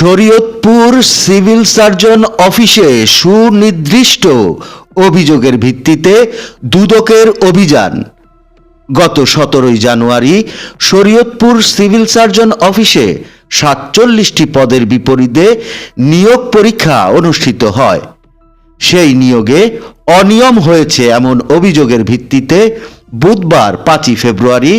Shariatpur civil surgeon অফিসে সুনির্দিষ্ট অভিযোগের ভিত্তিতে দুদকের অভিযান। গত সতেরোই জানুয়ারি শরীয়তপুর সিভিল সার্জন অফিসে সাতচল্লিশটি পদের বিপরীতে নিয়োগ পরীক্ষা অনুষ্ঠিত হয়। সেই নিয়োগে অনিয়ম হয়েছে এমন অভিযোগের ভিত্তিতে বুধবার পাঁচই ফেব্রুয়ারি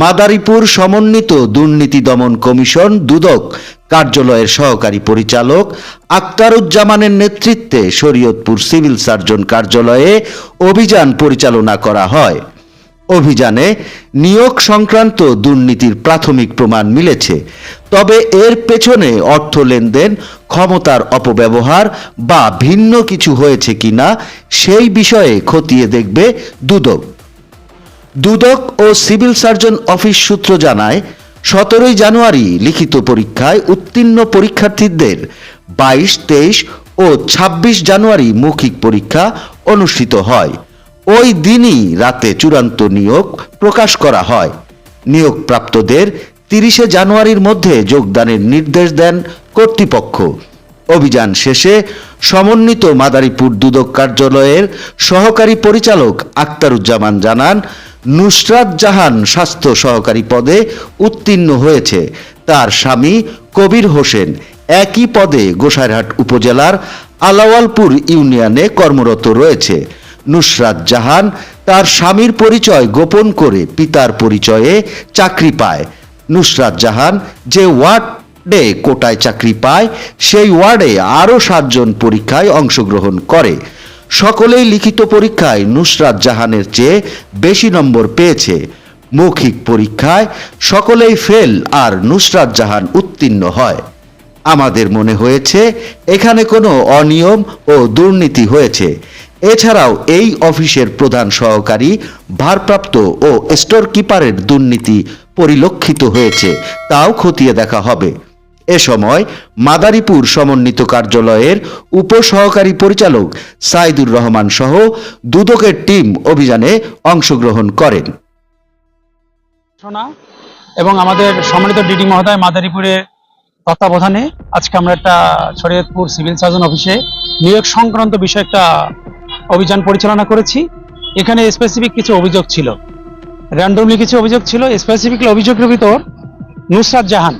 মাদারীপুর সমন্বিত দুর্নীতি দমন কমিশন দুদক কার্যালয়ের সহকারী পরিচালক আক্তারুজ্জামানের নেতৃত্বে শরীয়তপুর সিভিল সার্জন কার্যালয়ে অভিযান পরিচালনা করা হয়। অভিযানে নিয়োগ সংক্রান্ত দুর্নীতির প্রাথমিক প্রমাণ মিলেছে। তবে এর পেছনে অর্থ লেনদেন, ক্ষমতার অপব্যবহার বা ভিন্ন কিছু হয়েছে কিনা সেই বিষয়ে খতিয়ে দেখবে দুদক। দুদক ও সিভিল সার্জন অফিস সূত্র জানায়, সতেরোই জানুয়ারি লিখিত পরীক্ষায় উত্তীর্ণ পরীক্ষার্থীদের বাইশ, তেইশ ও ২৬ জানুয়ারি মৌখিক পরীক্ষা অনুষ্ঠিত হয়। ওই দিনই রাতে চূড়ান্ত নিয়োগ প্রকাশ করা হয়। নিয়োগপ্রাপ্তদের তিরিশে জানুয়ারির মধ্যে যোগদানের নির্দেশ দেন কর্তৃপক্ষ। অভিযান শেষে সমন্বিত মাদারীপুর দুদক কার্যালয়ের সহকারী পরিচালক আক্তারুজ্জামান জানান নুসরাত জাহান স্বাস্থ্য সহকারী পদে উত্তীর্ণ হয়েছে। তার স্বামী কবির হোসেন একই পদে গোসাইরহাট উপজেলার আলাওয়ালপুর ইউনিয়নে কর্মরত রয়েছে। নুসরাত জাহান তার স্বামীর পরিচয় গোপন করে পিতার পরিচয়ে চাকরি পায়। নুসরাত জাহান যে ওয়ার্ডে কোটায় চাকরি পায়, সেই ওয়ার্ডে আরও সাতজন পরীক্ষায় অংশগ্রহণ করে। সকলেই লিখিত পরীক্ষায় নুসরাত জাহানের চেয়ে বেশি নম্বর পেয়েছে। মৌখিক পরীক্ষায় সকলেই ফেল আর নুসরাত জাহান উত্তীর্ণ হয়। আমাদের মনে হয়েছে, এখানে কোনো অনিয়ম ও দুর্নীতি হয়েছে। এছাড়াও এই অফিসের প্রধান সহকারী, ভারপ্রাপ্ত ও স্টোর কিপারের দুর্নীতি পরিলক্ষিত হয়েছে। তাও খতিয়ে দেখা হবে। এ সময় মাদারীপুর সমন্বিত কার্যালয়ের উপসহকারী পরিচালক সাইদুর রহমান সহ দুদকের টিম অভিযানে অংশগ্রহণ করেন। এবং আমাদের সম্মানিত ডিডি মহোদয় মাদারীপুরের তত্ত্বাবধানে আজকে আমরা একটা শরীয়তপুর সিভিল সার্জন অফিসে নিয়োগ সংক্রান্ত বিষয়ে একটা অভিযান পরিচালনা করেছি। এখানে স্পেসিফিক কিছু অভিযোগ ছিল। র্যান্ডমলি কিছু অভিযোগ ছিল। স্পেসিফিকলি অভিযোগের ভিতর নুসরাত জাহান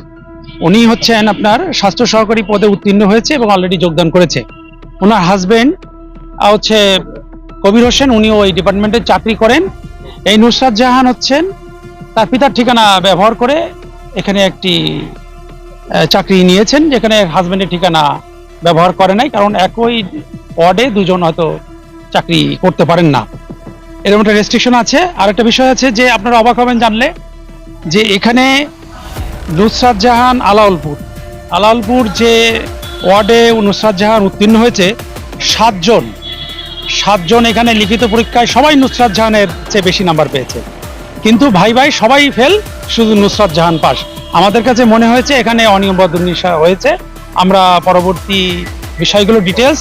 উনি হচ্ছেন আপনার স্বাস্থ্য সহকারী পদে উত্তীর্ণ হয়েছে এবং অলরেডি যোগদান করেছে। ওনার হাজবেন্ড হচ্ছে কবির হোসেন, উনিও ওই ডিপার্টমেন্টে চাকরি করেন। এই নুসরাত জাহান হচ্ছেন, তার পিতার ঠিকানা ব্যবহার করে এখানে একটি চাকরি নিয়েছেন, যেখানে হাজবেন্ডের ঠিকানা ব্যবহার করে নাই, কারণ একই ওয়ার্ডে দুজন হয়তো চাকরি করতে পারেন না। এরকম একটা রেস্ট্রিকশন আছে। আর একটা বিষয় আছে যে, আপনারা অবাক হবেন জানলে যে, এখানে নুসরাত জাহান আলাউলপুর। আলাউলপুর যে ওয়ার্ডে নুসরাত জাহান উত্তীর্ণ হয়েছে, সাতজন। সাতজন এখানে লিখিত পরীক্ষায় সবাই নুসরাত জাহানের চেয়ে বেশি নাম্বার পেয়েছে। কিন্তু ভাই ভাই সবাই ফেল, শুধু নুসরাত জাহান পাস। আমাদের কাছে মনে হয়েছে এখানে অনিয়ম বা দুর্নীতি হয়েছে। আমরা পরবর্তী বিষয়গুলো ডিটেলস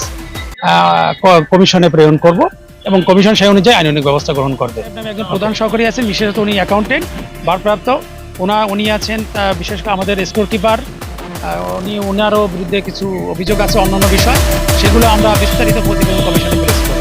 কমিশনে প্রেরণ করব এবং কমিশন সেই অনুযায়ী আইনানুগ ব্যবস্থা গ্রহণ করবে। একজন প্রধান সহকারী আছেন, বিশেষত উনি অ্যাকাউন্টেন্ট ভারপ্রাপ্ত। ওনা, উনি আছেন বিশেষ করে আমাদের স্টোর কিপার উনি ওনারও বিরুদ্ধে কিছু অভিযোগ আছে অন্যান্য বিষয়, সেগুলো আমরা বিস্তারিত প্রতিবেদন কমিশনে করব।